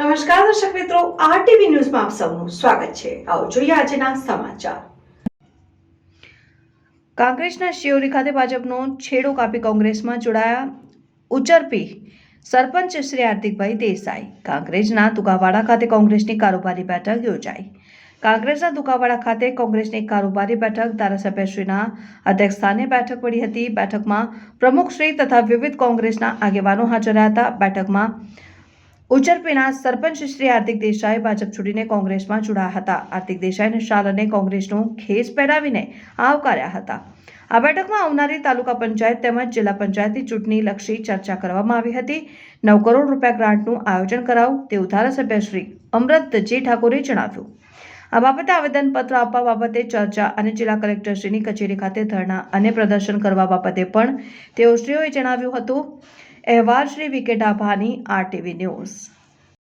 નમસ્કાર દર્શક મિત્રો, આરટીવી ન્યૂઝમાં આપ સૌનું સ્વાગત છે. આવો જોઈએ આજના સમાચાર. કાંગ્રેસના શિયોરી ખાતે ભાજપનો છેડો કાપી કોંગ્રેસમાં જોડાયા ઉચરપી સરપંચ શ્રી હાર્દિકભાઈ દેસાઈ. કાંગ્રેસના તુકાવાડા ખાતે કોંગ્રેસની કારોબારી બેઠક યોજાઈ. કાંગ્રેસના તુકાવાડા ખાતે કોંગ્રેસની કારોબારી બેઠક ધારાસભ્યશ્રીના અધ્યક્ષસ્થાને બેઠક મળી હતી. બેઠકમાં પ્રમુખશ્રી તથા વિવિધ કોંગ્રેસના આગેવાનો હાજર રહ્યા હતા. બેઠકમાં ઉચરપીના સરપંચ શ્રી હાર્દિક દેસાઈ ભાજપ છોડીને કોંગ્રેસમાં જોડાયા હતા. હાર્દિક દેસાઈને શાલ અને કોંગ્રેસનો ખેસ પહેરાવીને આવકાર્યા હતા. આ બેઠકમાં આવનારી તાલુકા પંચાયત તેમજ જિલ્લા પંચાયતની ચૂંટણી લક્ષી ચર્ચા કરવામાં આવી હતી. નવ કરોડ રૂપિયા ગ્રાન્ટનું આયોજન કરાવું તેવું ધારાસભ્ય શ્રી અમૃતજી ઠાકોરે જણાવ્યું. આ બાબતે આવેદનપત્ર આપવા બાબતે ચર્ચા અને જિલ્લા કલેક્ટરશ્રીની કચેરી ખાતે ધરણા અને પ્રદર્શન કરવા બાબતે પણ તેઓ શ્રીઓએ જણાવ્યું હતું. અહેવાલ શ્રી વિકે ડાભાની આરટીવી ન્યૂઝ